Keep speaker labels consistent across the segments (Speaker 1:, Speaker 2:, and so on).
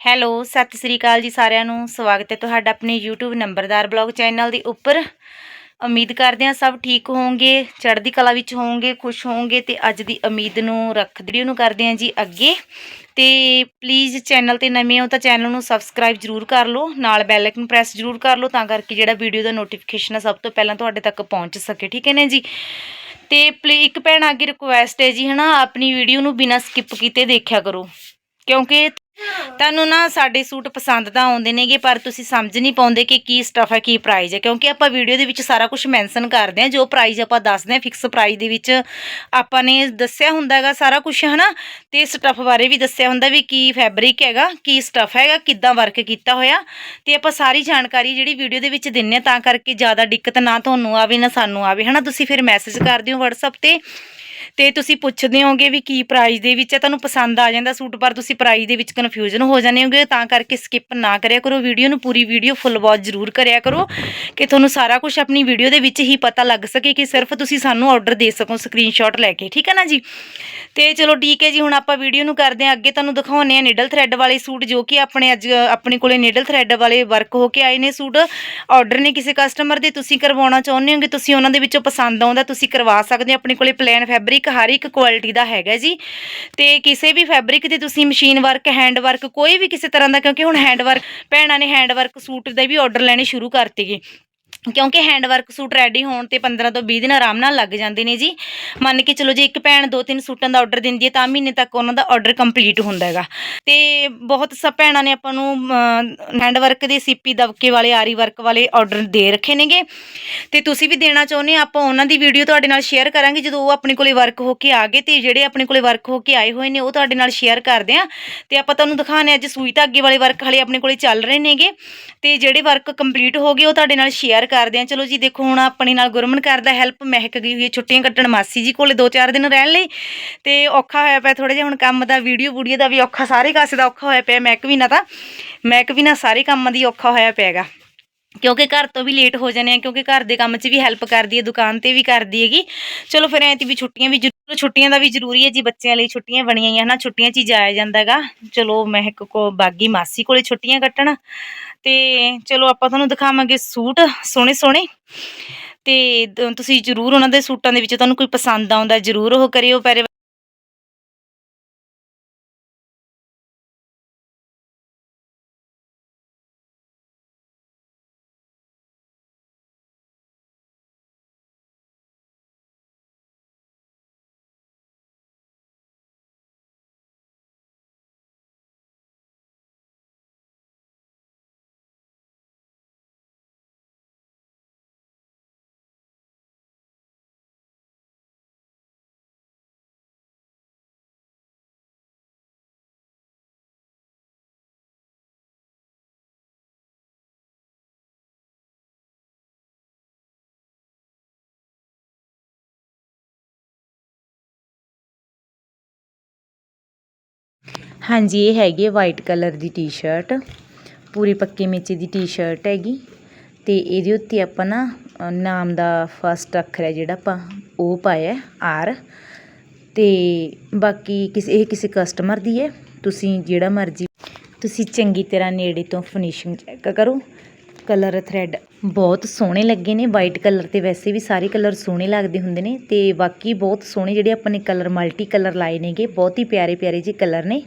Speaker 1: Hello, Sat Sri ਅਕਾਲ ਜੀ ਸਾਰਿਆਂ ਨੂੰ। ਸਵਾਗਤ ਹੈ ਤੁਹਾਡਾ ਆਪਣੇ YouTube ਨੰਬਰਦਾਰ ਬਲੌਗ ਚੈਨਲ ਦੇ ਉੱਪਰ। ਉਮੀਦ ਕਰਦੇ ਹਾਂ ਸਭ ਠੀਕ ਹੋਵੋਗੇ, ਚੜ੍ਹਦੀ ਕਲਾ ਵਿੱਚ ਹੋਵੋਗੇ, ਖੁਸ਼ ਹੋਵੋਗੇ ਤੇ ਅੱਜ ਦੀ ਉਮੀਦ ਨੂੰ ਰੱਖ ਵੀਡੀਓ ਨੂੰ ਕਰਦੇ ਹਾਂ ਜੀ ਅੱਗੇ। ਤੇ ਪਲੀਜ਼ ਚੈਨਲ ਤੇ ਨਵੇਂ ਹੋ ਤਾਂ ਚੈਨਲ ਨੂੰ ਸਬਸਕ੍ਰਾਈਬ ਜਰੂਰ ਕਰ ਲਓ, ਨਾਲ ਬੈਲ ਆਈਕਨ ਪ੍ਰੈਸ ਜਰੂਰ ਕਰ ਲਓ ਤਾਂ ਕਰਕੇ ਜਿਹੜਾ ਵੀਡੀਓ ਦਾ ਨੋਟੀਫਿਕੇਸ਼ਨ ਹੈ ਸਭ ਤੋਂ ਪਹਿਲਾਂ ਤੁਹਾਡੇ ਤੱਕ ਪਹੁੰਚ ਸਕੇ, ਠੀਕ ਹੈ ਨਾ ਜੀ? ਤੇ ਪਲੀ ਇੱਕ ਭੈਣ ਅੱਗੇ ਰਿਕੁਐਸਟ ਹੈ ਜੀ, ਹਨਾ, ਆਪਣੀ ਵੀਡੀਓ ਨੂੰ ਬਿਨਾਂ ਸਕਿਪ ਕੀਤੇ ਦੇਖਿਆ ਕਰੋ। ਕਿਉਂਕਿ ਤੁਹਾਨੂੰ ਨਾ ਸਾਡੇ ਸੂਟ ਪਸੰਦ ਤਾਂ ਆਉਂਦੇ ਨੇਗੇ, ਪਰ ਤੁਸੀਂ ਸਮਝ ਨਹੀਂ ਪਾਉਂਦੇ ਕਿ ਕੀ ਸਟਫ ਹੈ, ਕੀ ਪ੍ਰਾਈਸ ਹੈ, ਕਿਉਂਕਿ ਆਪਾਂ ਵੀਡੀਓ ਦੇ ਵਿੱਚ ਸਾਰਾ ਕੁਝ ਮੈਂਸ਼ਨ ਕਰਦੇ ਹਾਂ, ਜੋ ਪ੍ਰਾਈਸ ਆਪਾਂ ਦੱਸਦੇ ਹਾਂ ਫਿਕਸ ਪ੍ਰਾਈਸ ਦੇ ਵਿੱਚ ਆਪਾਂ ਨੇ ਦੱਸਿਆ ਹੁੰਦਾ ਹੈਗਾ ਸਾਰਾ ਕੁਝ ਹਨਾ? ਤੇ ਸਟਫ ਬਾਰੇ ਵੀ ਦੱਸਿਆ ਹੁੰਦਾ ਵੀ ਕੀ ਫੈਬਰਿਕ ਹੈਗਾ, ਕੀ ਸਟਫ ਹੈਗਾ, ਕਿੱਦਾਂ ਵਰਕ ਕੀਤਾ ਹੋਇਆ। ਤੇ ਆਪਾਂ ਸਾਰੀ ਜਾਣਕਾਰੀ ਜਿਹੜੀ ਵੀਡੀਓ ਦੇ ਵਿੱਚ ਦਿੰਨੇ ਹਾਂ, ਤਾਂ ਕਰਕੇ ਜ਼ਿਆਦਾ ਦਿੱਕਤ ਨਾ ਤੁਹਾਨੂੰ ਆਵੇ, ਨਾ ਸਾਨੂੰ ਆਵੇ, ਹਨਾ? ਤੁਸੀਂ ਫਿਰ ਮੈਸੇਜ ਕਰ ਦਿਓ WhatsApp ਤੇ। ਤੇ ਤੁਸੀਂ ਪੁੱਛਦੇ ਹੋਗੇ ਵੀ ਕੀ ਪ੍ਰਾਈਸ ਦੇ ਵਿੱਚ ਹੈ ਤੁਹਾਨੂੰ ਪਸੰਦ ਆ ਜਾਂਦਾ ਸੂਟ, ਪਰ ਤੁਸੀਂ ਪ੍ਰਾਈਸ ਦੇ ਵਿੱਚ ਕਨਫਿਊਜ਼ਨ ਹੋ ਜਾਂਦੇ ਹੋਗੇ ਤਾਂ ਕਰਕੇ ਸਕਿਪ ਨਾ ਕਰਿਆ ਕਰੋ। ਵੀਡੀਓ ਨੂੰ ਪੂਰੀ ਵੀਡੀਓ ਫੁੱਲ ਵਾਚ ਜ਼ਰੂਰ ਕਰਿਆ ਕਰੋ, ਕਿ ਤੁਹਾਨੂੰ ਸਾਰਾ ਕੁਝ ਆਪਣੀ ਵੀਡੀਓ ਦੇ ਵਿੱਚ ਹੀ ਪਤਾ ਲੱਗ ਸਕੇ ਕਿ ਸਿਰਫ ਤੁਸੀਂ ਸਾਨੂੰ ਆਰਡਰ ਦੇ ਸਕੋ ਸਕਰੀਨਸ਼ਾਟ ਲੈ ਕੇ, ਠੀਕ ਹੈ ਨਾ ਜੀ? ਤੇ ਚਲੋ ਠੀਕ ਹੈ ਜੀ, ਹੁਣ ਆਪਾਂ ਵੀਡੀਓ ਨੂੰ ਕਰਦੇ ਹਾਂ। ਅੱਗੇ ਤੁਹਾਨੂੰ ਦਿਖਾਉਂਦੇ ਆ ਨੀਡਲ ਥ੍ਰੈਡ ਵਾਲੇ ਸੂਟ, ਜੋ ਕਿ ਆਪਣੇ ਅੱਜ, ਆਪਣੇ ਕੋਲੇ ਨੀਡਲ ਥ੍ਰੈਡ ਵਾਲੇ ਵਰਕ ਹੋ ਕੇ ਆਏ ਨੇ ਸੂਟ। ਆਰਡਰ ਨੇ ਕਿਸੇ ਕਸਟਮਰ ਦੇ ਤੁਸੀਂ ਕਰਵਾਉਣਾ ਚਾਹੁੰਦੇ ਹੋਗੇ, ਤੁਸੀਂ ਉਹਨਾਂ ਦੇ ਵਿੱਚੋਂ ਪਸੰਦ ਆਉਂਦਾ, ਤੁਸੀਂ ਕਰਵਾ ਸਕਦੇ ਹੋ। ਆਪਣੇ ਕੋਲੇ ਪਲੇਨ ਫੈਬਰਿਕ ਹਰ ਇੱਕ ਕੁਆਲਿਟੀ ਦਾ ਹੈਗਾ ਜੀ। ਤੇ ਕਿਸੇ ਵੀ ਫੈਬਰਿਕ ਤੇ ਤੁਸੀਂ ਮਸ਼ੀਨ ਵਰਕ ਹੈਂਡ ਵਰਕ ਕੋਈ ਵੀ ਕਿਸੇ ਤਰ੍ਹਾਂ ਦਾ, ਕਿਉਂਕਿ ਹੁਣ ਹੈਂਡ ਵਰਕ ਭੈਣਾਂ ਨੇ ਹੈਂਡ ਵਰਕ ਸੂਟ ਦੇ ਵੀ ਆਰਡਰ ਲੈਣੇ ਸ਼ੁਰੂ ਕਰਤੇਗੇ ਕਿਉਂਕਿ ਹੈਂਡ ਵਰਕ ਸੂਟ ਰੈਡੀ ਹੋਣ ਤੇ 15 ਤੋਂ 20 ਦਿਨ ਆਰਾਮ ਨਾਲ ਲੱਗ ਜਾਂਦੇ ਨੇ ਜੀ। ਮੰਨ ਕੇ ਚਲੋ ਜੇ ਇੱਕ ਭੈਣ ਦੋ ਤਿੰਨ ਸੂਟਾਂ ਦਾ ਆਰਡਰ ਦਿੰਦੀ ਹੈ ਤਾਂ ਮਹੀਨੇ ਤੱਕ ਉਹਨਾਂ ਦਾ ਆਰਡਰ ਕੰਪਲੀਟ ਹੁੰਦਾ ਹੈਗਾ। ਤੇ ਬਹੁਤ ਸਭ ਭੈਣਾਂ ਨੇ ਆਪਾਂ ਨੂੰ ਹੈਂਡ ਵਰਕ ਦੇ ਸੀਪੀ ਦਬਕੇ ਵਾਲੇ, ਆਰੀ ਵਰਕ ਵਾਲੇ ਆਰਡਰ ਦੇ ਰੱਖੇ ਨੇਗੇ। ਤੇ ਤੁਸੀਂ ਵੀ ਦੇਣਾ ਚਾਹੁੰਦੇ ਆਪਾਂ ਉਹਨਾਂ ਦੀ ਵੀਡੀਓ ਤੁਹਾਡੇ ਨਾਲ ਸ਼ੇਅਰ ਕਰਾਂਗੇ। ਜਦੋਂ ਉਹ ਆਪਣੇ ਕੋਲੇ ਵਰਕ ਹੋ ਕੇ ਆ ਗਏ ਤੇ ਜਿਹੜੇ ਆਪਣੇ ਕੋਲੇ ਵਰਕ ਹੋ ਕੇ ਆਏ ਹੋਏ ਨੇ, ਉਹ ਤੁਹਾਡੇ ਨਾਲ ਸ਼ੇਅਰ ਕਰਦੇ ਆ ਤੇ ਆਪਾਂ ਤੁਹਾਨੂੰ ਦਿਖਾਣੇ ਅੱਜ ਸੂਈ ਧਾਗੇ ਵਾਲੇ ਵਰਕ ਹਲੇ ਆਪਣੇ ਕੋਲੇ ਚੱਲ ਰਹੇ ਨੇਗੇ। ਤੇ ਜਿਹੜੇ ਵਰਕ ਕੰਪਲੀਟ ਹੋ ਗਏ, ਉਹ ਤੁਹਾਡੇ ਨਾਲ ਸ਼ੇਅਰ ਕਰਦੇ ਆ ਚਲੋ ਜੀ, ਦੇਖੋ, ਹੁਣ ਆਪਣੇ ਨਾਲ ਗੁਰਮਨ ਕਰਦਾ ਹੈਲਪ ਮਹਿਕ ਗਈ ਹੋਈ ਹੈ। ਛੁੱਟੀਆਂ ਕੱਟਣ ਮਾਸੀ ਜੀ ਕੋਲੇ 2-4 ਦਿਨ ਰਹਿਣ ਲਈ। ਤੇ ਔਖਾ ਹੋਇਆ ਪਿਆ ਥੋੜਾ ਜਿਹਾ, ਹੁਣ ਕੰਮ ਦਾ, ਵੀਡੀਓ ਵੂਡੀਓ ਦਾ ਵੀ ਔਖਾ, ਸਾਰੇ ਕਾਸੇ ਦਾ ਔਖਾ ਹੋਇਆ ਪਿਆ ਮੈਕ ਵੀ ਨਾ ਤਾਂ। ਮੈਕ ਵੀ ਨਾ ਸਾਰੇ ਕੰਮਾਂ ਦੀ ਔਖਾ ਹੋਇਆ ਪਿਆਗਾ ਕਿਉਂਕਿ ਘਰ ਤੋਂ ਵੀ ਲੇਟ ਹੋ ਜਾਂਦੇ ਆ, ਕਿਉਂਕਿ ਘਰ ਦੇ ਕੰਮ 'ਚ ਵੀ ਹੈਲਪ ਕਰਦੀ ਹੈ, ਦੁਕਾਨ ਤੇ ਵੀ ਕਰਦੀ ਹੈਗੀ। ਚਲੋ, ਫਿਰ ਐਂ ਤੇ ਵੀ ਛੁੱਟੀਆਂ ਵੀ ਜ਼ਰੂਰ ਛੁੱਟੀਆਂ ਦਾ ਵੀ ਜ਼ਰੂਰੀ ਹੈ ਜੀ, ਬੱਚਿਆਂ ਲਈ ਛੁੱਟੀਆਂ ਬਣੀਆਂ ਹੀ ਹਨਾ। ਛੁੱਟੀਆਂ 'ਚ ਹੀ ਜਾਇਆ ਜਾਂਦਾਗਾ ਚਲੋ, ਮਹਿਕ ਕੋ, ਬਾਗੀ ਮਾਸੀ ਕੋਲੇ ਛੁੱਟੀਆਂ ਕੱਟਣ। ਤੇ ਚਲੋ ਆਪਾਂ ਤੁਹਾਨੂੰ ਦਿਖਾਵਾਂਗੇ ਸੂਟ ਸੋਹਣੇ ਸੋਹਣੇ। ਤੇ ਤੁਸੀਂ ਜ਼ਰੂਰ ਉਹਨਾਂ ਦੇ ਸੂਟਾਂ ਦੇ ਵਿੱਚ ਤੁਹਾਨੂੰ ਕੋਈ ਪਸੰਦ ਆਉਂਦਾ ਜ਼ਰੂਰ ਉਹ ਕਰਿਓ, ਪਰ ਹਾਂਜੀ, ਇਹ ਹੈਗੀ ਹੈ ਵਾਈਟ ਕਲਰ ਦੀ ਟੀ-ਸ਼ਰਟ ਪੂਰੀ ਪੱਕੀ ਮੇਚੀ ਦੀ ਟੀ-ਸ਼ਰਟ ਹੈਗੀ। ਤੇ ਇਹਦੇ ਉੱਤੇ ਆਪਾਂ ਨਾ ਨਾਮ ਦਾ ਫਸਟ ਅੱਖਰ ਹੈ ਜਿਹੜਾ ਆਪਾਂ ਉਹ ਪਾਇਆ ਆਰ ਤੇ ਬਾਕੀ ਕਿਸੇ, ਇਹ ਕਿਸੇ ਕਸਟਮਰ ਦੀ ਹੈ। ਤੁਸੀਂ ਜਿਹੜਾ ਮਰਜ਼ੀ, ਤੁਸੀਂ ਚੰਗੀ ਤਰ੍ਹਾਂ ਨੇੜੇ ਤੋਂ ਫਿਨਿਸ਼ਿੰਗ ਚੈੱਕ ਕਰੋ। ਕਲਰ ਥ੍ਰੈਡ ਬਹੁਤ ਸੋਹਣੇ ਲੱਗੇ ਨੇ ਵਾਈਟ ਕਲਰ ਤੇ ਵੈਸੇ ਵੀ ਸਾਰੇ ਕਲਰ ਸੋਹਣੇ ਲੱਗਦੇ ਹੁੰਦੇ ਨੇ ਤੇ ਬਾਕੀ ਬਹੁਤ ਸੋਹਣੇ ਜਿਹੜੇ ਆਪਾਂ ਨੇ ਕਲਰ ਮਲਟੀ ਕਲਰ ਲਾਏ ਨੇਗੇ, ਬਹੁਤ ਹੀ ਪਿਆਰੇ ਪਿਆਰੇ ਜਿਹੇ ਕਲਰ ਨੇ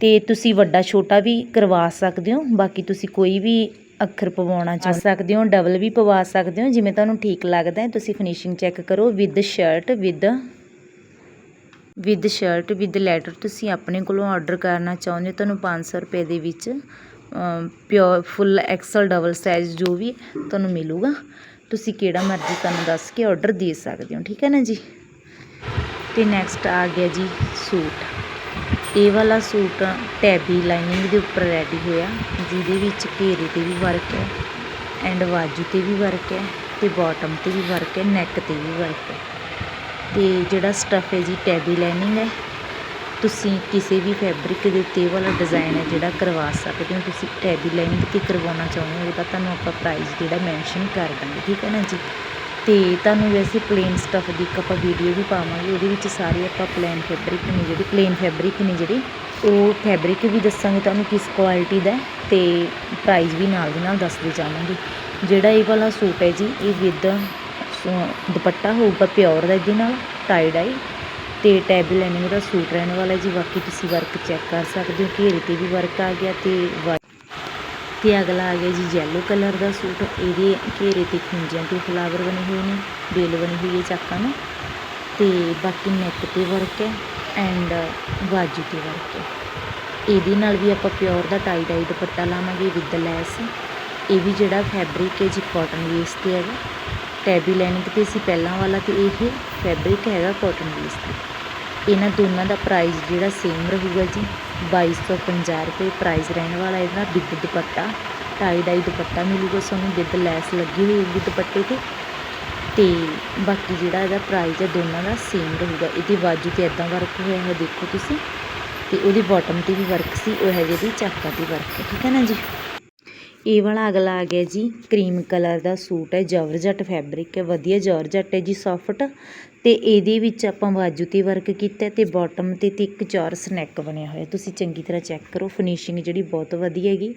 Speaker 1: ਤੇ ਤੁਸੀਂ ਵੱਡਾ ਛੋਟਾ ਵੀ ਕਰਵਾ ਸਕਦੇ ਹੋ, ਬਾਕੀ ਤੁਸੀਂ ਕੋਈ ਵੀ ਅੱਖਰ ਪਵਾਉਣਾ ਚਾਹ ਸਕਦੇ ਹੋ ਡਬਲ ਵੀ ਪਵਾ ਸਕਦੇ ਹੋ, ਜਿਵੇਂ ਤੁਹਾਨੂੰ ਠੀਕ ਲੱਗਦਾ ਹੈ, ਤੁਸੀਂ ਫਿਨਿਸ਼ਿੰਗ ਚੈੱਕ ਕਰੋ with shirt with with shirt with letter ਤੁਸੀਂ ਆਪਣੇ ਕੋਲੋਂ ਆਰਡਰ ਕਰਨਾ ਚਾਹੁੰਦੇ ਹੋ, ਤੁਹਾਨੂੰ 500 ਰੁਪਏ ਦੇ ਵਿੱਚ pure full XL double size ਜੋ ਵੀ ਤੁਹਾਨੂੰ ਮਿਲੂਗਾ, ਤੁਸੀਂ ਕਿਹੜਾ ਮਰਜ਼ੀ ਤੁਹਾਨੂੰ ਦੱਸ ਕੇ ਆਰਡਰ ਦੇ ਸਕਦੇ ਹੋ, ਠੀਕ ਹੈ ਨਾ ਜੀ? ਤੇ ਨੈਕਸਟ ਆ ਗਿਆ ਜੀ ਸੂਟ। ਇਹ ਵਾਲਾ ਸੂਟ ਟੈਬੀ ਲਾਈਨਿੰਗ ਦੇ ਉੱਪਰ ਰੈਡੀ ਹੋਇਆ, ਜਿਹਦੇ ਵਿੱਚ ਘੇਰੇ ਤੇ ਵੀ ਵਰਕ ਹੈ ਐਂਡ ਬਾਜੂ ਤੇ ਵੀ ਵਰਕ ਹੈ ਤੇ ਬਾਟਮ ਤੇ ਵੀ ਵਰਕ ਹੈ ਨੈਕ ਤੇ ਵੀ ਵਰਕ ਹੈ। ਤੇ ਜਿਹੜਾ ਸਟਫ ਹੈ ਜੀ ਟੈਬੀ ਲਾਈਨਿੰਗ ਹੈ ਤੁਸੀਂ ਕਿਸੇ ਵੀ ਫੈਬਰਿਕ ਦੇ ਉੱਤੇ ਇਹ ਵਾਲਾ ਡਿਜ਼ਾਇਨ ਹੈ ਜਿਹੜਾ ਕਰਵਾ ਸਕਦੇ ਹੋ, ਤੁਸੀਂ ਟੈਬੀ ਲਾਈਨਿੰਗ ਤੇ ਕਰਵਾਉਣਾ ਚਾਹੁੰਦੇ ਹੋ ਉਹਦਾ ਤੁਹਾਨੂੰ ਆਪਾਂ ਪ੍ਰਾਈਸ ਜਿਹੜਾ ਮੈਂਸ਼ਨ ਕਰ ਦਾਂਗੇ, ਠੀਕ ਹੈ ਨਾ ਜੀ? ਤੇ ਤੁਹਾਨੂੰ ਵੈਸੇ ਪਲੇਨ ਸਟੱਫ ਦੀ ਇੱਕ ਆਪਾਂ ਵੀਡੀਓ ਵੀ ਪਾਵਾਂਗੇ, ਉਹਦੇ ਵਿੱਚ ਸਾਰੇ ਆਪਾਂ ਪਲੇਨ ਫੈਬਰਿਕ ਨੇ ਜਿਹੜੇ ਪਲੇਨ ਫੈਬਰਿਕ ਨੇ ਜਿਹੜੇ, ਉਹ ਫੈਬਰਿਕ ਵੀ ਦੱਸਾਂਗੇ ਤੁਹਾਨੂੰ ਕਿਸ ਕੁਆਲਿਟੀ ਦਾ ਹੈ ਤੇ ਪ੍ਰਾਈਸ ਵੀ ਨਾਲ ਦੀ ਨਾਲ ਦੱਸਦੇ ਜਾਵਾਂਗੇ। ਜਿਹੜਾ ਇਹ ਵਾਲਾ ਸੂਟ ਹੈ ਜੀ, ਇਹ ਵਿਦ ਦੁਪੱਟਾ ਹੋਊਗਾ ਪਿਓਰ ਦਾ, ਇਹਦੇ ਨਾਲ ਟਾਈ ਡਾਈ ਅਤੇ ਟੈਬਲ ਲਾਈਨਿੰਗ ਦਾ ਸੂਟ ਰਹਿਣ ਵਾਲਾ ਜੀ, ਬਾਕੀ ਤੁਸੀਂ ਵਰਕ ਚੈੱਕ ਕਰ ਸਕਦੇ ਹੋ, ਘੇਰੇ ਤੇ ਵੀ ਵਰਕ ਆ ਗਿਆ ਅਤੇ ਵਾ- ਤੇ ਅਗਲਾ ਆ ਗਿਆ ਜੀ ਯੈਲੋ ਕਲਰ ਦਾ ਸੂਟ, ਇਹਦੇ ਘੇਰੇ ਤੇ ਖੁੰਝਾਂ ਤੇ ਫਲਾਵਰ ਬਣੇ ਹੋਏ ਨੇ, ਬੇਲ ਬਣੀ ਹੋਈ ਹੈ ਚਾਕਾਂ ਨੂੰ ਤੇ ਬਾਕੀ ਨੈਕ ਤੇ ਵਰਕ ਹੈ ਐਂਡ ਬਾਜੂ ਤੇ ਵਰਕ ਹੈ ਇਹਦੇ ਨਾਲ ਵੀ ਆਪਾਂ ਪਿਓਰ ਦਾ ਟਾਈ ਡਾਈ ਦੁਪੱਟਾ ਲਾਵਾਂਗੇ ਵਿਦ ਲੈਸ ਇਹ ਵੀ ਜਿਹੜਾ ਫੈਬਰਿਕ ਹੈ ਜੀ ਕਾਟਨ ਬੇਸ ਤੇ ਹੈਗਾ। ਟੈਬੀ ਲਾਈਨਿੰਗ ਤੇ ਸੀ ਪਹਿਲਾਂ ਵਾਲਾ ਤੇ ਇਹ ਫੈਬਰਿਕ ਹੈਗਾ ਕਾਟਨ ਬੇਸ ਤੇ ਇਹਨਾਂ ਦੋਨਾਂ ਦਾ ਪ੍ਰਾਈਸ ਜਿਹੜਾ ਸੇਮ ਰਹੂਗਾ ਜੀ 2250 ਰੁਪਏ ਪ੍ਰਾਈਸ ਰਹਿਣ ਵਾਲਾ ਇਹਦਾ ਵਿਦ ਦੁਪੱਟਾ ਟਾਈ ਡਾਈ ਦੁਪੱਟਾ ਮਿਲੂਗਾ ਤੁਹਾਨੂੰ ਵਿਦ ਲੈਸ ਲੱਗੀ ਹੋਈ ਹੋਊਗੀ ਦੁਪੱਟੇ ਤੇ। ਤੇ ਬਾਕੀ ਜਿਹੜਾ ਇਹਦਾ ਪ੍ਰਾਈਸ ਹੈ ਦੋਨਾਂ ਦਾ ਸੇਮ ਰਹੂਗਾ। ਇਹਦੀ ਬਾਜੂ ਤੇ ਇਦਾਂ ਵਰਕ ਹੋਇਆ ਹੈ ਦੇਖੋ ਤੁਸੀਂ। ਤੇ ਉਹਦੀ ਬਾਟਮ ਤੇ ਵੀ ਵਰਕ ਸੀ, ਉਹ ਹੈ ਜਿਹਦੀ ਚਾਕਾਂ ਤੇ ਵਰਕ ਠੀਕ ਹੈ ਨਾ ਜੀ? ਇਹ ਵਾਲਾ ਅਗਲਾ ਆ ਗਿਆ ਜੀ, ਕਰੀਮ ਕਲਰ ਦਾ ਸੂਟ ਹੈ ਜਾਰਜਟ ਫੈਬਰਿਕ ਹੈ, ਵਧੀਆ ਜਾਰਜਟ ਹੈ ਜੀ ਸੌਫਟ ਤੇ ਇਹਦੇ ਵਿੱਚ ਆਪਾਂ ਬਾਜੂ ਤੇ ਵਰਕ ਕੀਤਾ ਤੇ ਬਾਟਮ ਤੇ ਤੇ ਇੱਕ ਚੌਰਸ ਨੈਕ ਬਣਿਆ ਹੋਇਆ। ਤੁਸੀਂ ਚੰਗੀ ਤਰ੍ਹਾਂ ਚੈੱਕ ਕਰੋ ਫਿਨਿਸ਼ਿੰਗ ਜਿਹੜੀ ਬਹੁਤ ਵਧੀਆ ਹੈਗੀ।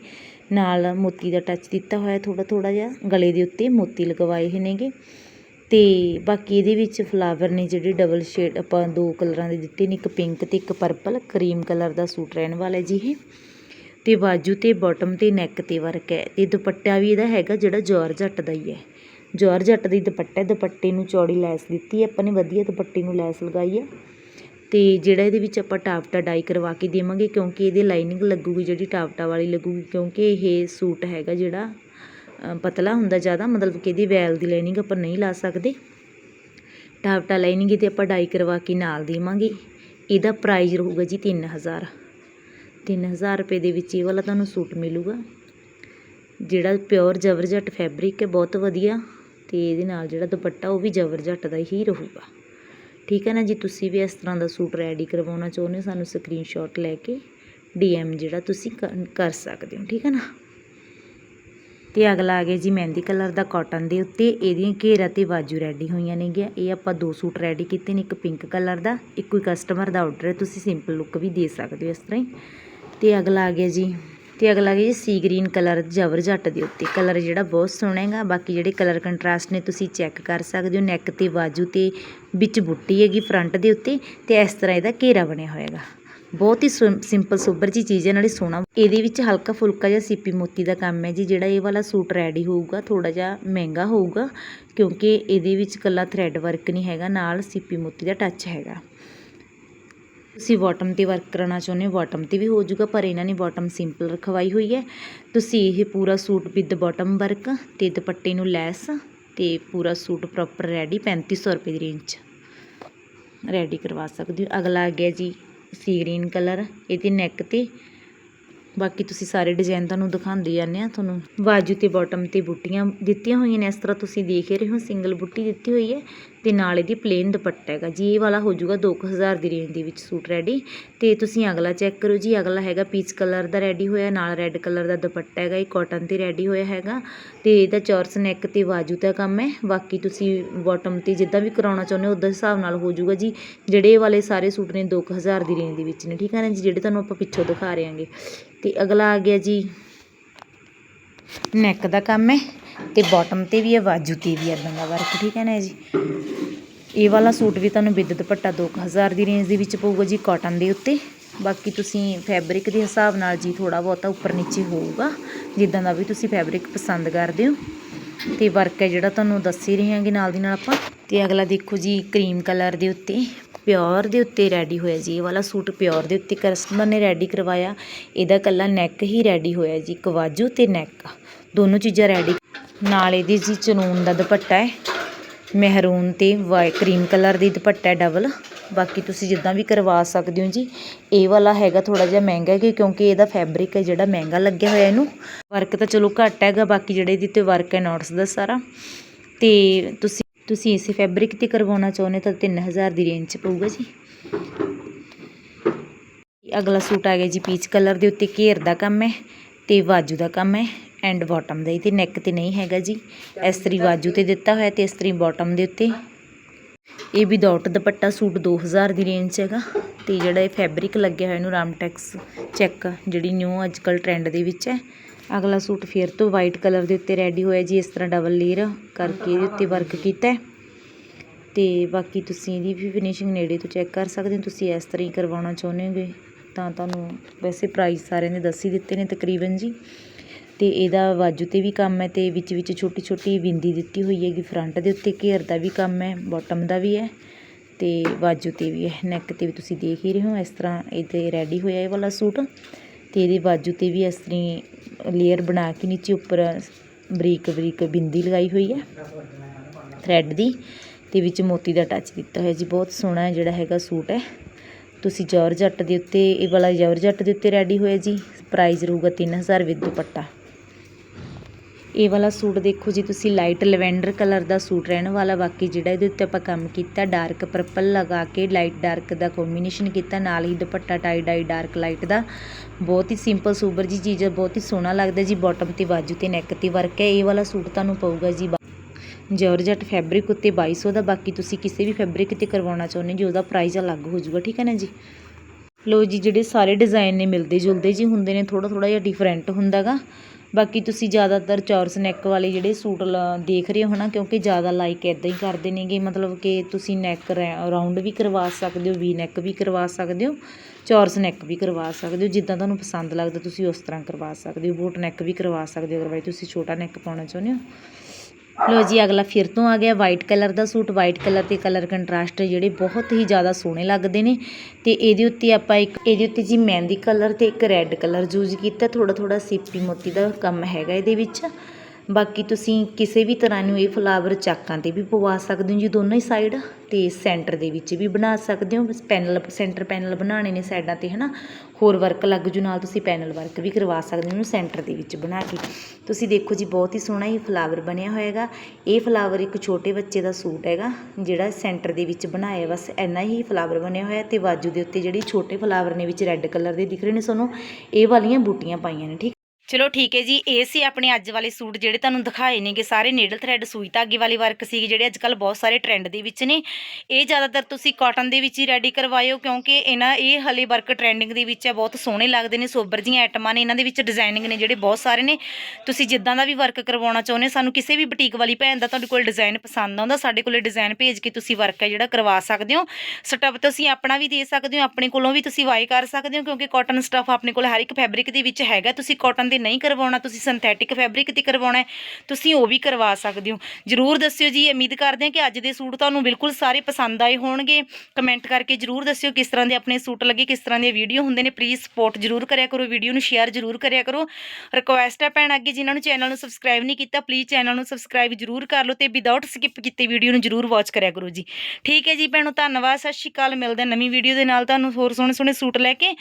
Speaker 1: ਨਾਲ ਮੋਤੀ ਦਾ ਟੱਚ ਦਿੱਤਾ ਹੋਇਆ ਥੋੜਾ ਥੋੜਾ ਜਿਹਾ, ਗਲੇ ਦੇ ਉੱਤੇ ਮੋਤੀ ਲਗਵਾਏ ਹੋਏ ਨੇਗੇ। ਤੇ ਬਾਕੀ ਇਹਦੇ ਵਿੱਚ ਫਲਾਵਰ ਨੇ ਜਿਹੜੇ ਡਬਲ ਸ਼ੇਡ ਆਪਾਂ ਦੋ ਕਲਰਾਂ ਦੇ ਦਿੱਤੇ ਨੇ, ਇੱਕ ਪਿੰਕ ਤੇ ਇੱਕ ਪਰਪਲ ਕਰੀਮ ਕਲਰ ਦਾ ਸੂਟ ਰਹਿਣ ਵਾਲਾ ਜੀ ਇਹ। ਅਤੇ ਬਾਜੂ ਤੇ ਬੋਟਮ ਤੇ ਨੈਕ ਤੇ ਵਰਕ ਹੈ ਅਤੇ ਦੁਪੱਟਾ ਵੀ ਇਹਦਾ ਹੈਗਾ ਜਿਹੜਾ ਜਾਰਜਟ ਦਾ ਹੀ ਹੈ। ਜਾਰਜਟ ਦੀ ਦੁਪੱਟਾ ਦੁਪੱਟੇ ਨੂੰ ਚੌੜੀ ਲੈਸ ਦਿੱਤੀ ਹੈ, ਆਪਾਂ ਨੇ ਵਧੀਆ ਦੁਪੱਟੇ ਨੂੰ ਲੈਸ ਲਗਾਈ ਹੈ। ਅਤੇ ਜਿਹੜਾ ਇਹਦੇ ਵਿੱਚ ਆਪਾਂ ਟਾਪਟਾ ਡਾਈ ਕਰਵਾ ਕੇ ਦੇਵਾਂਗੇ ਕਿਉਂਕਿ ਇਹਦੇ ਲਾਈਨਿੰਗ ਲੱਗੂਗੀ, ਜਿਹੜੀ ਟਾਪਟਾ ਵਾਲੀ ਲੱਗੂਗੀ, ਕਿਉਂਕਿ ਇਹ ਸੂਟ ਹੈਗਾ ਜਿਹੜਾ ਪਤਲਾ ਹੁੰਦਾ ਜ਼ਿਆਦਾ, ਮਤਲਬ ਕਿ ਇਹਦੀ ਵੈਲ ਦੀ ਲਾਈਨਿੰਗ ਆਪਾਂ ਨਹੀਂ ਲਾ ਸਕਦੇ। ਟਾਪਟਾ ਲਾਈਨਿੰਗ ਤੇ ਆਪਾਂ ਡਾਈ ਕਰਵਾ ਕੇ ਨਾਲ ਦੇਵਾਂਗੇ। ਇਹਦਾ ਪ੍ਰਾਈਸ ਰਹੂਗਾ ਜੀ 3000 3000 ਰੁਪਏ ਦੇ ਵਿੱਚ ਇਹ ਵਾਲਾ ਤੁਹਾਨੂੰ ਸੂਟ ਮਿਲੂਗਾ। ਜਿਹੜਾ ਪਿਓਰ ਜਵਰਜਟ ਫੈਬਰਿਕ ਹੈ, ਬਹੁਤ ਵਧੀਆ। ਤੇ ਇਹਦੇ ਨਾਲ ਜਿਹੜਾ ਦੁਪੱਟਾ, ਉਹ ਵੀ ਜਵਰਜਟ ਦਾ ਹੀ ਰਹੂਗਾ। ਠੀਕ ਹੈ ਨਾ ਜੀ? ਤੁਸੀਂ ਵੀ ਇਸ ਤਰ੍ਹਾਂ ਦਾ ਸੂਟ ਰੈਡੀ ਕਰਵਾਉਣਾ ਚਾਹੁੰਦੇ ਹੋ, ਸਾਨੂੰ ਸਕਰੀਨਸ਼ਾਟ ਲੈ ਕੇ ਡੀਐਮ ਜਿਹੜਾ ਤੁਸੀਂ ਕਰ- ਕਰ ਸਕਦੇ ਹੋ। ਠੀਕ ਹੈ ਨਾ? ਤੇ ਅਗਲਾ ਆ ਗਿਆ ਜੀ, ਮਹਿੰਦੀ ਕਲਰ ਦਾ ਕਾਟਨ ਦੇ ਉੱਤੇ। ਇਹਦੀਆਂ ਘੇਰਾ ਤੇ ਬਾਜੂ ਰੈਡੀ ਹੋਈਆਂ ਨੇਗੀਆਂ। ਇਹ ਆਪਾਂ ਦੋ ਸੂਟ ਰੈਡੀ ਕੀਤੇ ਨੇ, ਇੱਕ ਪਿੰਕ ਕਲਰ ਦਾ, ਇੱਕ ਕੋਈ ਕਸਟਮਰ ਦਾ ਆਰਡਰ ਹੈ। ਤੁਸੀਂ ਸਿੰਪਲ ਲੁੱਕ ਵੀ ਦੇ ਸਕਦੇ ਹੋ ਇਸ ਤਰ੍ਹਾਂ ਹੀ। ਅਤੇ ਅਗਲਾ ਆ ਗਿਆ ਜੀ ਅਤੇ ਅਗਲਾ ਆ ਗਿਆ ਜੀ ਸੀ ਗ੍ਰੀਨ ਕਲਰ ਜਵਰ ਜੱਟ ਦੇ ਉੱਤੇ। ਕਲਰ ਜਿਹੜਾ ਬਹੁਤ ਸੋਹਣਾ ਹੈਗਾ, ਬਾਕੀ ਜਿਹੜੇ ਕਲਰ ਕੰਟਰਾਸਟ ਨੇ ਤੁਸੀਂ ਚੈੱਕ ਕਰ ਸਕਦੇ ਹੋ ਨੈਕ ਤੇ ਬਾਜੂ ਤੇ ਵਿੱਚ ਬੁੱਟੀ ਹੈਗੀ ਫਰੰਟ ਦੇ ਉੱਤੇ, ਤੇ ਇਸ ਤਰ੍ਹਾਂ ਇਹਦਾ ਘੇਰਾ ਬਣਿਆ ਹੋਏਗਾ ਬਹੁਤ ਹੀ ਸੁ- ਸਿੰਪਲ ਸੁਬਰ ਜੀ ਚੀਜ਼ ਹੈ, ਨਾਲੇ ਸੋਹਣਾ। ਇਹਦੇ ਵਿੱਚ ਹਲਕਾ ਫੁਲਕਾ ਜਿਹਾ ਸੀਪੀ ਮੋਤੀ ਦਾ ਕੰਮ ਹੈ ਜੀ, ਜਿਹੜਾ ਇਹ ਵਾਲਾ ਸੂਟ ਰੈਡੀ ਹੋਊਗਾ ਥੋੜਾ ਜਿਹਾ ਮਹਿੰਗਾ ਹੋਊਗਾ, ਕਿਉਂਕਿ ਇਹਦੇ ਵਿੱਚ ਕੱਲਾ ਥਰੈਡ ਵਰਕ ਨਹੀਂ ਹੈਗਾ, ਨਾਲ ਸੀਪੀ ਮੋਤੀ ਦਾ ਟੱਚ ਹੈਗਾ। ਤੁਸੀਂ ਬਾਟਮ ਤੇ ਵਰਕ ਕਰਾਉਣਾ ਚਾਹੁੰਦੇ ਹੋ ਬਾਟਮ ਤੇ ਵੀ ਹੋ ਜਾਊਗਾ, ਪਰ ਇਹਨਾਂ ਨੇ ਬਾਟਮ ਸਿੰਪਲ ਰਖਵਾਈ ਹੋਈ ਹੈ। ਤੁਸੀਂ ਇਹ ਪੂਰਾ ਸੂਟ ਵਿਦ ਬਾਟਮ ਵਰਕ ਤੇ ਦੁਪੱਟੇ ਨੂੰ ਲੈਸ ਤੇ ਪੂਰਾ ਸੂਟ ਪ੍ਰੋਪਰ ਰੈਡੀ 3500 ਰੁਪਏ ਦੀ ਰੇਂਜ 'ਚ ਰੈਡੀ ਕਰਵਾ ਸਕਦੇ ਹੋ। ਅਗਲਾ ਆ ਗਿਆ ਜੀ ਸੀ ਗ੍ਰੀਨ ਕਲਰ ਇਹਦੇ ਨੈਕ ਤੇ ਬਾਕੀ ਤੁਸੀਂ ਸਾਰੇ ਡਿਜ਼ਾਈਨ ਤੁਹਾਨੂੰ ਦਿਖਾਉਂਦੇ ਜਾਂਦੇ ਆ, ਤੁਹਾਨੂੰ ਬਾਜੂ ਤੇ ਬਾਟਮ ਤੇ ਬੁੱਟੀਆਂ ਦਿੱਤੀਆਂ ਹੋਈਆਂ ਨੇ, ਇਸ ਤਰ੍ਹਾਂ ਤੁਸੀਂ ਦੇਖ ਰਹੇ ਹੋ ਸਿੰਗਲ ਬੁੱਟੀ ਦਿੱਤੀ ਹੋਈ ਹੈ ਤੇ ਨਾਲ ਇਹਦੀ ਪਲੇਨ ਦੁਪੱਟਾ ਹੈਗਾ। ਜੀ ਇਹ ਵਾਲਾ ਹੋ ਜਾਊਗਾ 2000 ਦੀ ਰੇਂਜ ਦੇ ਵਿੱਚ ਸੂਟ ਰੈਡੀ ਤੇ ਤੁਸੀਂ ਅਗਲਾ ਚੈੱਕ ਕਰੋ ਜੀ, ਅਗਲਾ ਹੈਗਾ ਪੀਚ ਕਲਰ ਦਾ ਰੈਡੀ ਹੋਇਆ, ਨਾਲ ਰੈੱਡ ਕਲਰ ਦਾ ਦੁਪੱਟਾ ਹੈਗਾ, ਇਹ ਕਾਟਨ ਤੇ ਰੈਡੀ ਹੋਇਆ ਹੈਗਾ। ਤੇ ਇਹਦਾ ਚੌਰਸ ਨੈਕ ਤੇ ਬਾਜੂ ਦਾ ਕੰਮ ਹੈ। ਬਾਕੀ ਤੁਸੀਂ ਬਾਟਮ ਤੇ ਜਿੱਦਾਂ ਵੀ ਕਰਾਉਣਾ ਚਾਹੁੰਦੇ ਹੋ ਉਦਾਂ ਹਿਸਾਬ ਨਾਲ ਹੋ ਜਾਊਗਾ ਜੀ। ਜਿਹੜੇ ਵਾਲੇ ਸਾਰੇ ਸੂਟ ਨੇ 2000 ਦੀ ਰੇਂਜ ਦੇ ਵਿੱਚ ਨੇ, ਠੀਕ ਹੈ ਨਾ ਜੀ? ਜਿਹੜੇ ਤੁਹਾਨੂੰ ਆਪਾਂ ਪਿੱਛੋਂ ਦਿਖਾ ਰਹੇ ਹਾਂਗੇ ਤੇ ਅਗਲਾ ਆ ਗਿਆ ਜੀ। ਨੈਕ ਦਾ ਕੰਮ ਹੈ ਤੇ ਬਾਟਮ ਤੇ ਵੀ ਹੈ ਬਾਜੂ ਤੇ ਵੀ ਇਦਾਂ ਦਾ ਵਰਕ ਠੀਕ ਹੈ ਨਾ ਜੀ? ਇਹ ਵਾਲਾ ਸੂਟ ਵੀ ਤੁਹਾਨੂੰ ਵਿਦ ਦੁਪੱਟਾ 2000 ਦੀ ਰੇਂਜ ਦੇ ਵਿੱਚ ਪਊਗਾ ਜੀ ਕਾਟਨ ਦੇ ਉੱਤੇ। ਬਾਕੀ ਤੁਸੀਂ ਫੈਬਰਿਕ ਦੇ ਹਿਸਾਬ ਨਾਲ ਜੀ ਥੋੜਾ ਬਹੁਤਾ ਉੱਪਰ ਨੀਚੇ ਹੋਊਗਾ। ਜਿੱਦਾਂ ਦਾ ਵੀ ਤੁਸੀਂ ਫੈਬਰਿਕ ਪਸੰਦ ਕਰਦੇ ਹੋ। ਤੇ ਵਰਕ ਹੈ ਜਿਹੜਾ ਤੁਹਾਨੂੰ ਦੱਸ ਹੀ ਰਹੇ ਹਾਂਗੇ ਨਾਲ ਦੀ ਨਾਲ ਆਪਾਂ। ਤੇ ਅਗਲਾ ਦੇਖੋ ਜੀ ਕਰੀਮ ਕਲਰ ਦੇ ਉੱਤੇ ਪਿਓਰ ਦੇ ਉੱਤੇ ਰੈਡੀ ਹੋਇਆ ਜੀ। ਇਹ ਵਾਲਾ ਸੂਟ ਪਿਓਰ ਦੇ ਉੱਤੇ ਕਸਟਮਰ ਨੇ ਰੈਡੀ ਕਰਵਾਇਆ। ਇਹਦਾ ਕੱਲਾ ਨੈਕ ਹੀ ਰੈਡੀ ਹੋਇਆ ਜੀ ਕਵਾਜੂ ਤੇ ਨੈਕ ਦੋਨੋਂ ਚੀਜ਼ਾਂ ਰੈਡੀ ਨਾਲ ਇਹਦੀ ਜੀ ਚਨੂਨ ਦਾ ਦੁਪੱਟਾ ਹੈ, ਮਹਿਰੂਨ ਤੇ ਵਾਈ ਕਰੀਮ ਕਲਰ ਦੀ ਦੁਪੱਟਾ ਹੈ ਡਬਲ ਬਾਕੀ ਤੁਸੀਂ ਜਿੱਦਾਂ ਵੀ ਕਰਵਾ ਸਕਦੇ ਹੋ ਜੀ। ਇਹ ਵਾਲਾ ਹੈਗਾ ਥੋੜਾ ਜਿਹਾ ਮਹਿੰਗਾ ਕਿ ਕਿਉਂਕਿ ਇਹਦਾ ਫੈਬਰਿਕ ਹੈ ਜਿਹੜਾ ਮਹਿੰਗਾ ਲੱਗਿਆ ਹੋਇਆ ਇਹਨੂੰ। ਵਰਕ ਤਾਂ ਚਲੋ ਘੱਟ ਹੈਗਾ, ਬਾਕੀ ਜਿਹੜੇ ਇਹਦੇ ਤੇ ਵਰਕ ਹੈ ਨੋਟਸ ਦਾ ਸਾਰਾ। ਤੇ ਤੁਸੀਂ ਤੁਸੀਂ ਇਸੇ ਫੈਬਰਿਕ ਤੇ ਕਰਵਾਉਣਾ ਚਾਹੁੰਦੇ ਤਾਂ 3000 ਦੀ ਰੇਂਜ ਚ ਪਊਗਾ ਜੀ। ਅਗਲਾ ਸੂਟ ਆ ਗਿਆ ਜੀ ਪੀਚ ਕਲਰ ਦੇ ਉੱਤੇ ਘੇਰ ਦਾ ਕੰਮ ਹੈ ਤੇ ਬਾਜੂ ਦਾ ਕੰਮ ਹੈ ਐਂਡ ਬਾਟਮ ਦਾ। ਹੀ ਤੇ ਨੈਕ ਤੇ ਨਹੀਂ ਹੈਗਾ ਜੀ। ਇਸ ਤਰੀ ਬਾਜੂ ਤੇ ਦਿੱਤਾ ਹੋਇਆ ਤੇ ਇਸ ਤਰੀ ਬਾਟਮ ਦੇ ਉੱਤੇ। ਇਹ ਵਿਦਆਊਟ ਦੁਪੱਟਾ ਸੂਟ 2000 ਦੀ ਰੇਂਜ 'ਚ ਹੈਗਾ ਤੇ ਜਿਹੜਾ ਇਹ ਫੈਬਰਿਕ ਲੱਗਿਆ ਹੋਇਆ ਇਹਨੂੰ ਰਾਮਟੈਕਸ ਚੈੱਕ ਜਿਹੜੀ ਨਿਊ ਅੱਜ ਕੱਲ ਟ੍ਰੈਂਡ ਦੇ ਵਿੱਚ ਹੈ। ਅਗਲਾ ਸੂਟ ਫੇਰ ਤੋਂ ਵਾਈਟ ਕਲਰ ਦੇ ਉੱਤੇ ਰੈਡੀ ਹੋਇਆ ਜੀ, ਇਸ ਤਰ੍ਹਾਂ ਡਬਲ ਲੇਅਰ ਕਰਕੇ ਇਹਦੇ ਉੱਤੇ ਵਰਕ ਕੀਤਾ ਹੈ। ਤੇ ਬਾਕੀ ਤੁਸੀਂ ਇਹਦੀ ਵੀ ਫਿਨਿਸ਼ਿੰਗ ਨੇੜੇ ਤੋਂ ਚੈੱਕ ਕਰ ਸਕਦੇ ਹੋ, ਤੁਸੀਂ ਇਸ ਤਰ੍ਹਾਂ ਹੀ ਕਰਵਾਉਣਾ ਚਾਹੁੰਦੇ ਹੋਗੇ ਤਾਂ ਤੁਹਾਨੂੰ ਵੈਸੇ ਪ੍ਰਾਈਸ ਸਾਰਿਆਂ ਨੇ ਦੱਸ ਹੀ ਦਿੱਤੇ ਨੇ ਤਕਰੀਬਨ ਜੀ। ਅਤੇ ਇਹਦਾ ਬਾਜੂ ਤੇ ਵੀ ਕੰਮ ਹੈ ਅਤੇ ਵਿੱਚ ਵਿੱਚ ਛੋਟੀ ਛੋਟੀ ਬਿੰਦੀ ਦਿੱਤੀ ਹੋਈ ਹੈਗੀ। ਫਰੰਟ ਦੇ ਉੱਤੇ ਘੇਰ ਦਾ ਵੀ ਕੰਮ ਹੈ ਬੋਟਮ ਦਾ ਵੀ ਹੈ ਅਤੇ ਬਾਜੂ ਤੇ ਵੀ ਹੈ। ਨੈਕ ਤੇ ਵੀ ਤੁਸੀਂ ਦੇਖ ਹੀ ਰਹੇ ਹੋ, ਇਸ ਤਰ੍ਹਾਂ ਇਹ ਤੇ ਰੈਡੀ ਹੋਇਆ ਇਹ ਵਾਲਾ ਸੂਟ ਅਤੇ ਇਹਦੇ ਬਾਜੂ ਤੇ ਵੀ ਇਸ ਤਰ੍ਹਾਂ ਲੇਅਰ ਬਣਾ ਕੇ ਨੀਚੇ ਉੱਪਰ ਬਰੀਕ ਬਰੀਕ ਬਿੰਦੀ ਲਗਾਈ ਹੋਈ ਹੈ ਥਰੈਡ ਦੀ ਤੇ ਵਿੱਚ ਮੋਤੀ ਦਾ ਟੱਚ ਦਿੱਤਾ ਹੋਇਆ ਜੀ। ਬਹੁਤ ਸੋਹਣਾ ਜਿਹੜਾ ਹੈਗਾ ਸੂਟ ਹੈ। ਤੁਸੀਂ ਜੌਰਜੱਟ ਦੇ ਉੱਤੇ, ਇਹ ਵਾਲਾ ਜੌਰਜੱਟ ਦੇ ਉੱਤੇ ਰੈਡੀ ਹੋਇਆ ਜੀ। ਪ੍ਰਾਈਸ ਰਹੂਗਾ 3000 ਵਿਦ ਦੁਪੱਟਾ। ਇਹ ਵਾਲਾ ਸੂਟ ਦੇਖੋ ਜੀ, ਤੁਸੀਂ ਲਾਈਟ ਲਵੈਂਡਰ ਕਲਰ ਦਾ ਸੂਟ ਰਹਿਣ ਵਾਲਾ, ਬਾਕੀ ਜਿਹੜਾ ਇਹਦੇ ਉੱਤੇ ਆਪਾਂ ਕੰਮ ਕੀਤਾ ਡਾਰਕ ਪਰਪਲ ਲਗਾ ਕੇ ਲਾਈਟ ਡਾਰਕ ਦਾ ਕੰਬੀਨੇਸ਼ਨ ਕੀਤਾ, ਨਾਲ ਹੀ dupatta tie dye dark light ਦਾ। ਬਹੁਤ ਹੀ ਸਿੰਪਲ ਸੂਬਰ ਜੀ ਚੀਜ਼ ਹੈ ਬਹੁਤ ਹੀ ਸੋਹਣਾ ਲੱਗਦਾ ਜੀ ਬਾਟਮ ਤੇ ਬਾਜੂ ਤੇ ਨੈਕ ਤੇ ਵਰਕ ਹੈ, ਇਹ ਵਾਲਾ ਸੂਟ ਤੁਹਾਨੂੰ ਪਊਗਾ ਜੀ। ਜੌਰਜਟ ਫੈਬਰਿਕ ਉੱਤੇ 2200 ਦਾ, ਬਾਕੀ ਤੁਸੀਂ ਕਿਸੇ ਵੀ ਫੈਬਰਿਕ ਤੇ ਕਰਵਾਉਣਾ ਚਾਹੁੰਦੇ ਜੀ, ਉਹਦਾ ਪ੍ਰਾਈਸ ਅਲੱਗ ਹੋ ਜਾਊਗਾ, ਠੀਕ ਹੈ ਨਾ ਜੀ? ਲੋ ਜੀ, ਜਿਹੜੇ ਸਾਰੇ ਡਿਜ਼ਾਈਨ ਨੇ ਮਿਲਦੇ ਜੁਲਦੇ ਜੀ, ਹੁੰਦੇ ਨੇ ਥੋੜਾ ਥੋੜਾ ਜਿਹਾ ਡਿਫਰੈਂਟ ਹੁੰਦਾਗਾ। ਬਾਕੀ ਤੁਸੀਂ ਜ਼ਿਆਦਾਤਰ ਚੌਰਸ ਨੈਕ ਵਾਲੇ ਜਿਹੜੇ ਸੂਟ ਲ- ਦੇਖ ਰਹੇ ਹੋ ਨਾ, ਕਿਉਂਕਿ ਜ਼ਿਆਦਾ ਲਾਈਕ ਇੱਦਾਂ ਹੀ ਕਰਦੇ ਨੇਗੇ ਮਤਲਬ ਕਿ ਤੁਸੀਂ ਨੈਕ ਰਾਉਂਡ ਵੀ ਕਰਵਾ ਸਕਦੇ ਹੋ ਵੀ ਨੈਕ ਵੀ ਕਰਵਾ ਸਕਦੇ ਹੋ ਚੌਰਸ ਨੈਕ ਵੀ ਕਰਵਾ ਸਕਦੇ ਹੋ, ਜਿੱਦਾਂ ਤੁਹਾਨੂੰ ਪਸੰਦ ਲੱਗਦਾ ਤੁਸੀਂ ਉਸ ਤਰ੍ਹਾਂ ਕਰਵਾ ਸਕਦੇ ਹੋ। ਬੋਟ ਨੈਕ ਵੀ ਕਰਵਾ ਸਕਦੇ ਹੋ, ਅਗਰ ਤੁਸੀਂ ਛੋਟਾ ਨੈਕ ਪਾਉਣਾ ਚਾਹੁੰਦੇ ਹੋ। ਲੋ ਜੀ, ਅਗਲਾ ਫਿਰ ਤੋਂ ਆ ਗਿਆ ਵਾਈਟ ਕਲਰ ਦਾ ਸੂਟ। ਵਾਈਟ ਕਲਰ ਤੇ ਕਲਰ ਕੰਟਰਾਸਟ ਜਿਹੜੇ ਬਹੁਤ ਹੀ ਜ਼ਿਆਦਾ ਸੋਹਣੇ ਲੱਗਦੇ ਨੇ। ਤੇ ਇਹਦੇ ਉੱਤੇ ਆਪਾਂ ਇੱਕ, ਇਹਦੇ ਉੱਤੇ ਜੀ ਮਹਿੰਦੀ ਕਲਰ ਤੇ ਇੱਕ ਰੈੱਡ ਕਲਰ ਯੂਜ਼ ਕੀਤਾ। ਥੋੜਾ ਥੋੜਾ ਸੀਪੀ ਮੋਤੀ ਦਾ ਕੰਮ ਹੈਗਾ ਇਹਦੇ ਵਿੱਚ। ਬਾਕੀ ਤੁਸੀਂ ਕਿਸੇ ਵੀ ਤਰ੍ਹਾਂ ਨੂੰ ਇਹ ਫਲਾਵਰ ਚਾਕਾਂ ਤੇ ਵੀ ਪਵਾ ਸਕਦੇ ਹੋ, ਜੀ ਦੋਨੋਂ ਹੀ ਸਾਈਡ ਤੇ ਸੈਂਟਰ ਦੇ ਵਿੱਚ ਵੀ ਬਣਾ ਸਕਦੇ ਹੋ, ਬਸ ਪੈਨਲ ਸੈਂਟਰ ਪੈਨਲ ਬਣਾਉਣੇ ਨੇ ਸਾਈਡਾਂ ਤੇ, ਹਨਾ? ਹੋਰ ਵਰਕ ਲੱਗ ਜੂ, ਨਾਲ ਤੁਸੀਂ ਪੈਨਲ ਵਰਕ ਵੀ ਕਰਵਾ ਸਕਦੇ ਹੋ ਇਹਨੂੰ ਸੈਂਟਰ ਦੇ ਵਿੱਚ ਬਣਾ ਕੇ। ਤੁਸੀਂ ਦੇਖੋ ਜੀ, ਬਹੁਤ ਹੀ ਸੋਹਣਾ ਇਹ ਫਲਾਵਰ ਬਣਿਆ ਹੋਏਗਾ। ਇਹ ਫਲਾਵਰ ਇੱਕ ਛੋਟੇ ਬੱਚੇ ਦਾ ਸੂਟ ਹੈਗਾ, ਜਿਹੜਾ ਸੈਂਟਰ ਦੇ ਵਿੱਚ ਬਣਾਇਆ, ਬਸ ਇੰਨਾ ਹੀ ਫਲਾਵਰ ਬਣਿਆ ਹੋਇਆ ਤੇ ਬਾਜੂ ਦੇ ਉੱਤੇ ਜਿਹੜੇ ਛੋਟੇ ਫਲਾਵਰ ਨੇ, ਵਿੱਚ ਰੈੱਡ ਕਲਰ ਦੇ ਦਿਖ ਰਹੇ ਨੇ ਤੁਹਾਨੂੰ ਇਹ ਵਾਲੀਆਂ ਬੂਟੀਆਂ ਪਾਈਆਂ ਨੇ, ਠੀਕ ਚਲੋ ਠੀਕ ਹੈ ਜੀ ਇਹ ਸੀ ਆਪਣੇ ਅੱਜ ਵਾਲੇ ਸੂਟ ਜਿਹੜੇ ਤੁਹਾਨੂੰ ਦਿਖਾਏ ਨੇਗੇ ਸਾਰੇ ਨੀਡਲ ਥਰੈਡ ਸੂਈ ਧਾਗੇ ਵਾਲੇ ਵਰਕ ਸੀ ਜਿਹੜੇ ਅੱਜ ਕੱਲ ਬਹੁਤ ਸਾਰੇ ਟ੍ਰੈਂਡ ਦੇ ਵਿੱਚ ਨੇ। ਇਹ ਜ਼ਿਆਦਾਤਰ ਤੁਸੀਂ ਕਾਟਨ ਦੇ ਵਿੱਚ ਹੀ ਰੈਡੀ ਕਰਵਾਇਓ ਕਿਉਂਕਿ ਇਹਨਾਂ ਇਹ ਹਲੇ ਵਰਕ ਟ੍ਰੈਂਡਿੰਗ ਦੇ ਵਿੱਚ ਹੈ ਬਹੁਤ ਸੋਹਣੇ ਲੱਗਦੇ ਨੇ ਸੋਬਰ ਜੀਆਂ ਆਈਟਮਾਂ ਨੇ ਇਹਨਾਂ ਦੇ ਵਿੱਚ ਡਿਜ਼ਾਈਨਿੰਗ ਨੇ ਜਿਹੜੇ ਬਹੁਤ ਸਾਰੇ ਨੇ। ਤੁਸੀਂ ਜਿੱਦਾਂ ਦਾ ਵੀ ਵਰਕ ਕਰਵਾਉਣਾ ਚਾਹੁੰਦੇ ਹੋ, ਸਾਨੂੰ ਕਿਸੇ ਵੀ ਬੁਟੀਕ ਵਾਲੀ ਭੈਣ ਦਾ ਤੁਹਾਡੇ ਕੋਲ ਡਿਜ਼ਾਈਨ ਪਸੰਦ ਆਉਂਦਾ ਸਾਡੇ ਕੋਲੇ ਡਿਜ਼ਾਈਨ ਭੇਜ ਕੇ ਤੁਸੀਂ ਵਰਕ ਹੈ ਜਿਹੜਾ ਕਰਵਾ ਸਕਦੇ ਹੋ। ਸਟੱਫ ਤੁਸੀਂ ਆਪਣਾ ਵੀ ਦੇ ਸਕਦੇ ਹੋ ਆਪਣੇ ਕੋਲੋਂ ਵੀ ਤੁਸੀਂ ਵਾਈ ਕਰ ਸਕਦੇ ਹੋ ਕਿਉਂਕਿ ਕਾਟਨ ਸਟੱਫ ਆਪਣੇ ਕੋਲ ਹਰ ਇੱਕ ਫੈਬਰਿਕ ਦੇ ਵਿੱਚ ਹੈਗਾ ਤੁਸੀਂ ਕਾਟਨ ਦੇ ਨਹੀਂ ਕਰਵਾਉਣਾ, ਤੁਸੀਂ ਸਿੰਥੈਟਿਕ ਫੈਬਰਿਕ ਤੇ ਕਰਵਾਉਣਾ ਤੁਸੀਂ ਉਹ ਵੀ ਕਰਵਾ ਸਕਦੇ ਹੋ। ਜਰੂਰ ਦੱਸਿਓ ਜੀ, ਉਮੀਦ ਕਰਦੇ ਹਾਂ ਕਿ ਅੱਜ ਦੇ ਸੂਟ ਤੁਹਾਨੂੰ ਬਿਲਕੁਲ ਸਾਰੇ ਪਸੰਦ ਆਏ ਹੋਣਗੇ। ਕਮੈਂਟ ਕਰਕੇ ਜਰੂਰ ਦੱਸਿਓ ਕਿਸ ਤਰ੍ਹਾਂ ਦੇ ਆਪਣੇ ਸੂਟ ਲੱਗੇ, ਕਿਸ ਤਰ੍ਹਾਂ ਦੇ ਵੀਡੀਓ ਹੁੰਦੇ ਨੇ। ਪਲੀਜ਼ ਸਪੋਰਟ ਜਰੂਰ ਕਰਿਆ ਕਰੋ, ਵੀਡੀਓ ਨੂੰ ਸ਼ੇਅਰ ਜਰੂਰ ਕਰਿਆ ਕਰੋ। ਰਿਕੁਐਸਟ ਹੈ ਭੈਣ ਅੱਗੇ, ਜਿਨ੍ਹਾਂ ਨੂੰ ਚੈਨਲ ਨੂੰ ਸਬਸਕ੍ਰਾਈਬ ਨਹੀਂ ਕੀਤਾ ਪਲੀਜ਼ ਚੈਨਲ ਨੂੰ ਸਬਸਕ੍ਰਾਈਬ ਜਰੂਰ ਕਰ ਲਓ ਤੇ ਵਿਦਆਊਟ ਸਕਿਪ ਕੀਤੇ ਵੀਡੀਓ ਨੂੰ ਜਰੂਰ ਵਾਚ ਕਰਿਆ ਕਰੋ ਜੀ। ਠੀਕ ਹੈ ਜੀ ਭੈਣੋ, ਧੰਨਵਾਦ, ਸਤਿ ਸ਼੍ਰੀ ਅਕਾਲ। ਮਿਲਦੇ ਨਵੀਂ ਵੀਡੀਓ ਦੇ ਨਾਲ ਤੁਹਾਨੂੰ ਹੋਰ ਸੋਹਣੇ ਸੋਹਣੇ ਸੂਟ ਲੈ ਕੇ।